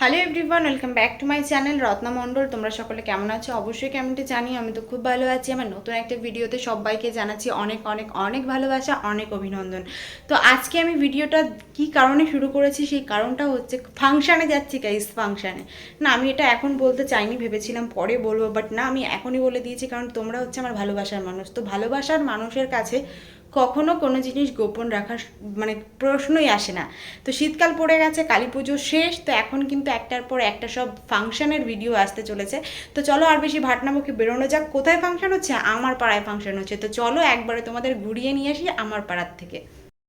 Hello everyone welcome back to my channel Ratna Mondal তোমরা সকলে কেমন আছো? অবশ্যই কেমনটি জানি আমি তো খুব ভালো আছি। আমার নতুন একটা ভিডিওতে সবাইকে জানাচ্ছি অনেক অনেক অনেক ভালোবাসা, অনেক অভিনন্দন। তো আজকে আমি ভিডিওটা কি কারণে শুরু করেছি, সেই কারণটা হচ্ছে ফাংশানে যাচ্ছি গাইস ফাংশানে না, আমি এটা এখন বলতে চাইনি, ভেবেছিলাম পরে বলব বাট না, আমি এখনই বলে দিয়েছি, কারণ তোমরা হচ্ছে আমার ভালোবাসার মানুষ। তো ভালোবাসার মানুষের কাছে কখনো কোনো জিনিস গোপন রাখার মানে প্রশ্নই আসে না। তো শীতকাল পড়ে গেছে, কালী পুজো শেষ, তো এখন কিন্তু একটার পর একটা সব ফাংশনের ভিডিও আসতে চলেছে। তো চলো আর বেশি ভাটনামুখে বেরোনো যাক, কোথায় ফাংশন হচ্ছে? আমার পাড়ায় ফাংশন হচ্ছে। তো চলো একবারে তোমাদের ঘুরিয়ে নিয়ে আসি আমার পাড়ার থেকে।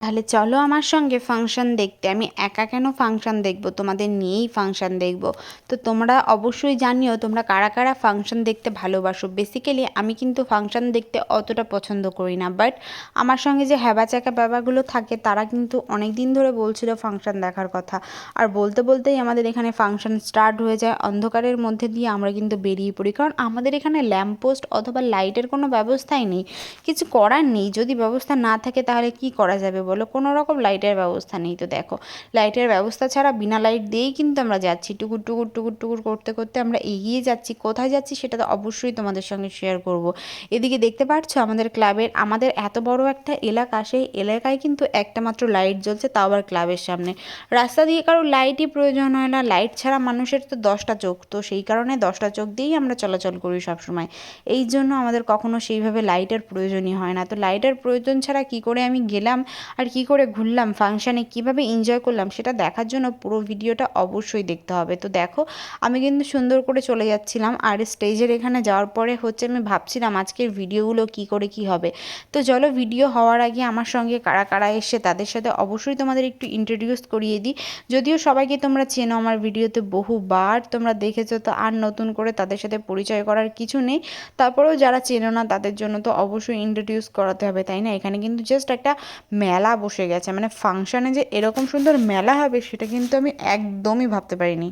তাহলে চলো আমার সঙ্গে ফাংশন দেখতে। আমি একা কেন ফাংশন দেখব? তোমাদের নিয়েই ফাংশন দেখব। তো তোমরা অবশ্যই জানিও তোমরা কারা কারা ফাংশন দেখতে ভালোবাসো। বেসিক্যালি আমি কিন্তু ফাংশন দেখতে অতটা পছন্দ করি না। বাট আমার সঙ্গে যে হ্যাবা চাকা ব্যাবাগুলো থাকে, তারা কিন্তু অনেক দিন ধরে বলছিল ফাংশন দেখার কথা। আর বলতে বলতেই আমাদের এখানে ফাংশন স্টার্ট হয়ে যায়। অন্ধকারের মধ্যে দিয়ে আমরা কিন্তু বেরিয়ে পড়ি। কারণ আমাদের এখানে ল্যাম্পপোস্ট অথবা লাইটের কোনো ব্যবস্থাই নেই। কিছু করার নেই। যদি ব্যবস্থা না থাকে, তাহলে কি করা যাবে বলো, কোনো রকম লাইটের ব্যবস্থা নেই তো দেখো। লাইটের ব্যবস্থা ছাড়া বিনা লাইট দিয়েই কিন্তু আমরা যাচ্ছি। টুকুর টুকুর টুকুর টুকুর করতে করতে আমরা এগিয়ে যাচ্ছি। কোথায় যাচ্ছি সেটা তো অবশ্যই তোমাদের সঙ্গে শেয়ার করব। এদিকে দেখতে পাচ্ছ আমাদের ক্লাবের আমাদের এত বড় একটা এলাকা, সেই এলাকায় কিন্তু একটা মাত্র লাইট জ্বলছে, তাও আবার ক্লাবের সামনে। রাস্তা দিয়ে কারও লাইটই প্রয়োজন হয় না। লাইট ছাড়া মানুষের তো দশটা চোখ, তো সেই কারণে দশটা চোখ দিয়েই আমরা চলাচল করি সবসময়। এই জন্য আমাদের কখনো সেইভাবে লাইটের প্রয়োজনই হয় না। তো লাইটের প্রয়োজন ছাড়া কি করে আমি গেলাম? আর কি করে ঘুরলাম ফাংশানে কীভাবে এনজয় করলাম, সেটা দেখার জন্য পুরো ভিডিওটা অবশ্যই দেখতে হবে। তো দেখো, আমি কিন্তু সুন্দর করে চলে যাচ্ছিলাম, আর স্টেজের এখানে যাওয়ার পরে হচ্ছে আমি ভাবছিলাম আজকের ভিডিওগুলো কি করে কি হবে। তো চলো ভিডিও হওয়ার আগে আমার সঙ্গে কারা কারা এসে তাদের সাথে অবশ্যই তোমাদের একটু ইন্ট্রোডিউস করিয়ে দিই। যদিও সবাইকে তোমরা চেনো আমার ভিডিওতে বহুবার তোমরা দেখেছ, তো আর নতুন করে তাদের সাথে পরিচয় করার কিছু নেই। তারপরেও যারা চেনো না, তাদের জন্য তো অবশ্যই ইন্ট্রোডিউস করাতে হবে, তাই না? এখানে কিন্তু জাস্ট একটা মেলা বসে গেছে মানে ফাংশনে যে এরকম সুন্দর মেলা হবে, সেটা কিন্তু আমি একদমই ভাবতে পারিনি.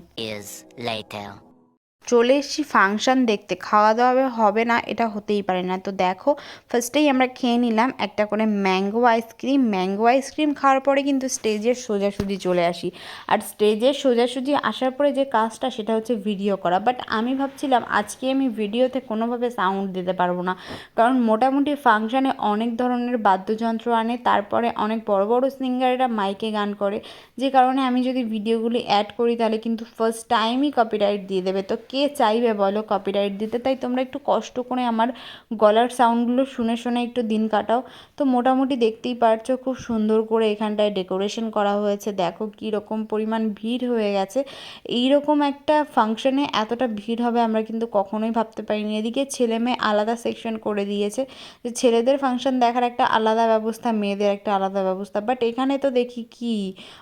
চলে এসেছি ফাংশান দেখতে। খাওয়া দাওয়া হবে না, এটা হতেই পারে না। তো দেখো ফার্স্টেই আমরা খেয়ে নিলাম একটা করে ম্যাঙ্গো আইসক্রিম ম্যাঙ্গো আইসক্রিম খাওয়ার পরে কিন্তু স্টেজের সোজাসুজি চলে আসি। আর স্টেজের সোজাসুজি আসার পরে যে কাজটা, সেটা হচ্ছে ভিডিও করা। বাট আমি ভাবছিলাম, আজকে আমি ভিডিওতে কোনোভাবে সাউন্ড দিতে পারব না। কারণ মোটামুটি ফাংশানে অনেক ধরনের বাদ্যযন্ত্র আনে, তারপরে অনেক বড় বড় সিঙ্গাররা মাইকে গান করে। যে কারণে আমি যদি ভিডিওগুলি অ্যাড করি, তাহলে কিন্তু ফার্স্ট টাইমই কপিরাইট দিয়ে দেবে। তো কে চাইবে বলো কপিরাইট দিতে? তাই তোমরা একটু কষ্ট করে আমার গলার সাউন্ডগুলো শুনে শুনে একটু দিন কাটাও। তো মোটামুটি দেখতেই পারছ খুব সুন্দর করে এখানটায় ডেকোরেশন করা হয়েছে। দেখো কী রকম পরিমাণ ভিড় হয়ে গেছে। এই রকম একটা ফাংশনে এতটা ভিড় হবে আমরা কিন্তু কখনোই ভাবতে পারিনি। এদিকে ছেলে মেয়ে আলাদা সেকশন করে দিয়েছে। যে ছেলেদের ফাংশন দেখার একটা আলাদা ব্যবস্থা, মেয়েদের একটা আলাদা ব্যবস্থা। বাট এখানে তো দেখি কি?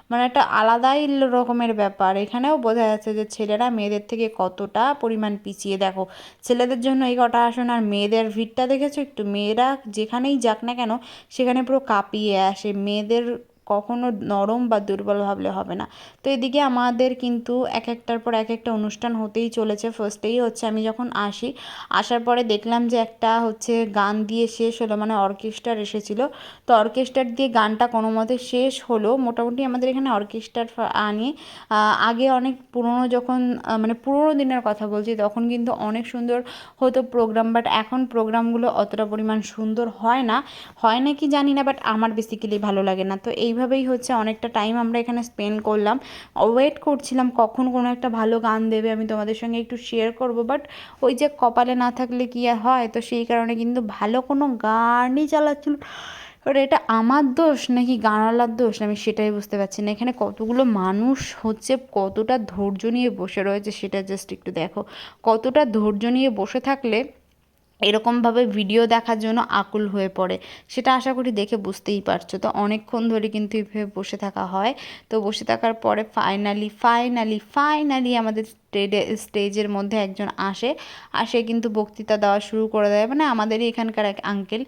মানে একটা আলাদাই রকমের ব্যাপার। এখানেও বোঝা যাচ্ছে যে ছেলেরা মেয়েদের থেকে কতটা পরিমাণ পিছিয়ে। দেখো, ছেলেদের জন্য এই কটা আসন আর মেয়েদের ভিড়টা দেখেছ? একটু মেয়েরা যেখানেই যাক না কেন, সেখানে পুরো কাঁপিয়ে আসে। মেয়েদের কখনো নরম বা দুর্বল ভাবলে হবে না। তো এদিকে আমাদের কিন্তু এক একটার পর এক একটা অনুষ্ঠান হতেই চলেছে। ফার্স্টেই হচ্ছে আমি যখন আসি, আসার পরে দেখলাম যে একটা হচ্ছে গান দিয়ে শেষ হলো মানে অর্কেস্ট্রার এসেছিল। তো অর্কেস্ট্রার দিয়ে গানটা কোনো মতে শেষ হলো। মোটামুটি আমাদের এখানে অর্কেস্ট্রার আনে আগে অনেক পুরনো যখন মানে পুরনো দিনের কথা বলছি, তখন কিন্তু অনেক সুন্দর হতো প্রোগ্রাম বাট এখন প্রোগ্রামগুলো অতটা পরিমাণ সুন্দর হয় না। হয় না কি জানি না বাট আমার বেসিক্যালি ভালো লাগে না। তো এইভাবেই হচ্ছে অনেকটা টাইম আমরা এখানে স্পেন্ড করলাম। ওয়েট করছিলাম কখন কোনো একটা ভালো গান দেবে, আমি তোমাদের সঙ্গে একটু শেয়ার করব। বাট ওই যে কপালে না থাকলে কি আর হয়? তো সেই কারণে কিন্তু ভালো কোনো গানই চালাচ্ছিল এবার এটা আমার দোষ নাকি গানালার দোষ? আমি সেটাই বুঝতে পারছি না। এখানে কতগুলো মানুষ হচ্ছে কতটা ধৈর্য নিয়ে বসে রয়েছে সেটা জাস্ট একটু দেখো। কতটা ধৈর্য নিয়ে বসে থাকলে এরকমভাবে ভিডিও দেখার জন্য আকুল হয়ে পড়ে। সেটা আশা করি দেখে বুঝতেই পারছ। তো অনেকক্ষণ ধরে কিন্তু এইভাবে বসে থাকা হয়। তো বসে থাকার পরে ফাইনালি ফাইনালি ফাইনালি আমাদের স্টেজে স্টেজের মধ্যে একজন আসে আসে কিন্তু বক্তৃতা দেওয়া শুরু করে দেয়। মানে আমাদেরই এখানকার এক আঙ্কেল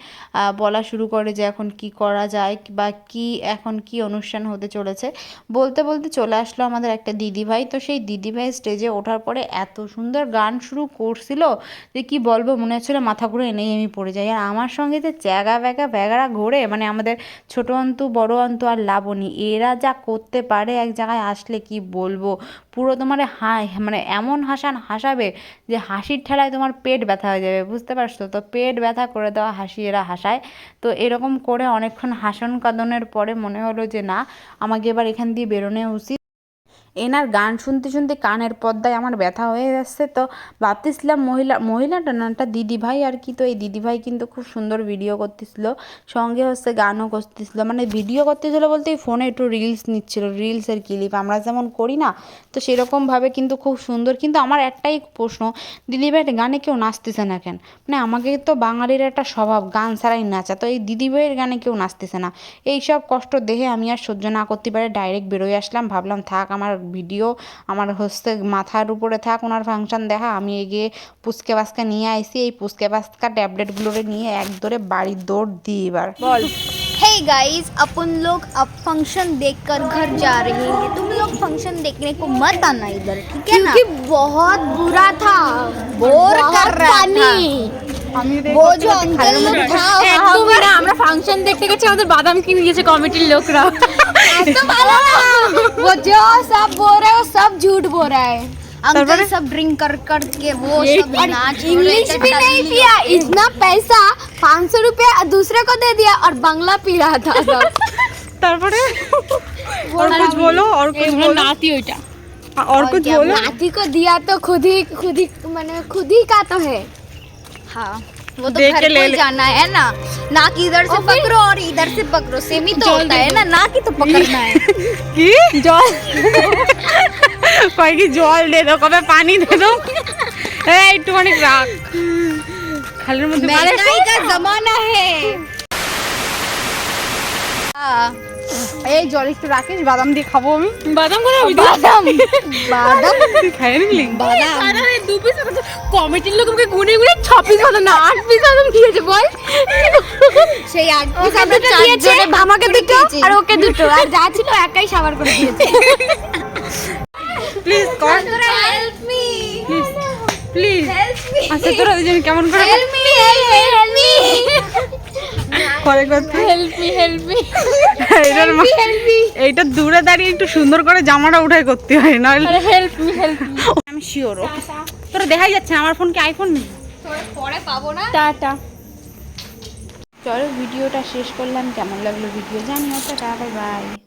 বলা শুরু করে যে এখন কি করা যায় বা কি, এখন কি অনুষ্ঠান হতে চলেছে। বলতে বলতে চলে আসলো আমাদের একটা দিদিভাই। তো সেই দিদিভাই স্টেজে ওঠার পরে এত সুন্দর গান শুরু করছিল যে কি বলব, মনে হচ্ছিল মাথা ঘুরে এনেই আমি পড়ে যাই। আর আমার সঙ্গে যে চ্যাগা ব্যাগা ব্যাগড়া ঘোরে মানে আমাদের ছোট অন্তু, বড় অন্তু আর লাবণী, এরা যা করতে পারে এক জায়গায় আসলে কি বলব? পুরো তোমার হাই মানে এমন হাসান হাসাবে যে হাসির ঠেলায় তোমার পেট ব্যথা হয়ে যাবে, বুঝতে পারছ? তো পেট ব্যথা করে দেওয়া হাসি এরা হাসায়। তো এরকম করে অনেকক্ষণ হাসন কাঁদনের পরে মনে হলো যে না, আমাকে এবার এখান দিয়ে বেরোনো উচিত। এনার গান শুনতে শুনতে কানের পর্দায় আমার ব্যথা হয়ে যাচ্ছে, তো ভাবতেছিলাম মহিলা, মহিলাটা না, একটা দিদিভাই আর কি, তো এই দিদিভাই কিন্তু খুব সুন্দর ভিডিও করতেছিল, সঙ্গে হচ্ছে গানও করতেছিল মানে ভিডিও করতেছিল বলতে এই ফোনে একটু রিলস নিচ্ছিল রিলসের ক্লিপ আমরা যেমন করি না, তো সেরকমভাবে কিন্তু খুব সুন্দর, কিন্তু আমার একটাই প্রশ্ন, দিদিভাইয়ের গানে কেউ নাচতেছে না কেন? মানে আমাকে তো বাঙালির একটা স্বভাব, গান ছাড়াই নাচা, তো এই দিদিভাইয়ের গানে কেউ নাচতেছে না এই সব কষ্ট দেখে আমি আর সহ্য না করতে পারে ডাইরেক্ট বেরোয় আসলাম, ভাবলাম থাক, আমার ভিডিও আমার হচ্ছে মাথার উপরে থাক ওনার ফাংশন দেখা আমি এগিয়ে পুচকে বাস্কা নিয়ে আইসি এই পুচকে বাস্কা ট্যাবলেটগুলোরে নিয়ে এক ধরে বাড়ির দৌড় দিই এবার বল हे गाइस अपन लोग अब फंक्शन देखकर घर जा रहे हैं तुम लोग फंक्शन देखने को मत आना इधर ठीक है ना क्योंकि बहुत बुरा था बोर कर रहा था আমি वो जो अंकल लोग था একদমই না আমরা ফাংশন দেখতে গেছি আমাদের বাদাম কিনে দিয়েছে কমিটির লোকরা तो वाला था वो जो सब बोल रहा है वो सब झूठ बोल रहा है अंकल सब ड्रिंक कर कर के वो सब नाच हो रहे इंग्लिश थे, भी नहीं डल्ली पिया हो रहे थे। इतना पैसा पाँच सौ रुपया दूसरे को दे दिया और बंगला पी रहा था सब তারপরে और कुछ बोलो और कुछ बोलो नाती ओटा और कुछ बोलो नाती को दिया तो खुद ही खुद ही मैंने खुद ही का तो है हाँ वो तो देख घर के ले को ही ले। जाना है ना ना कि इधर से पकड़ो और इधर से पकड़ो सेम ही तो होता है ना ना कि तो पकड़ना है কি জল কয় কি জল দে দাও কবে পানি দে দাও এই একটুখানি রাখ খালের মধ্যে महंगाई का जमाना है हाँ এই জল একটু রাখিস বাদাম দিয়ে খাব আমি। বাদাম করে বাদাম। বাদাম। খাই বাদাম। দু পিস কমিটির লোক আমাকে গুনে গুনে ছ পিস না আট পিস বাদাম বল। সেই আট পিস আমরা আমাকে দুটো? আর ওকে দুটো? আর যা ছিল একাই সাবার করে দিয়েছে। প্লিজ কর। হেল্প মি প্লিজ আচ্ছা তোরা দুজন কেমন করে হেল্প মি হেল্প মি করে করতে হেল্প হেল্প মি এইটা দূরে দাঁড়িয়ে একটু সুন্দর করে জামাটা উঠায় করতে হয় না হেল্প মি হেল্প আমি শিওর তোরা দেখাই যাচ্ছে আমার ফোন কি আইফোন নেই? পরে পাবো না? টাটা। চলো ভিডিওটা শেষ করলাম। কেমন লাগল ভিডিও জানিও টাটা বাই বাই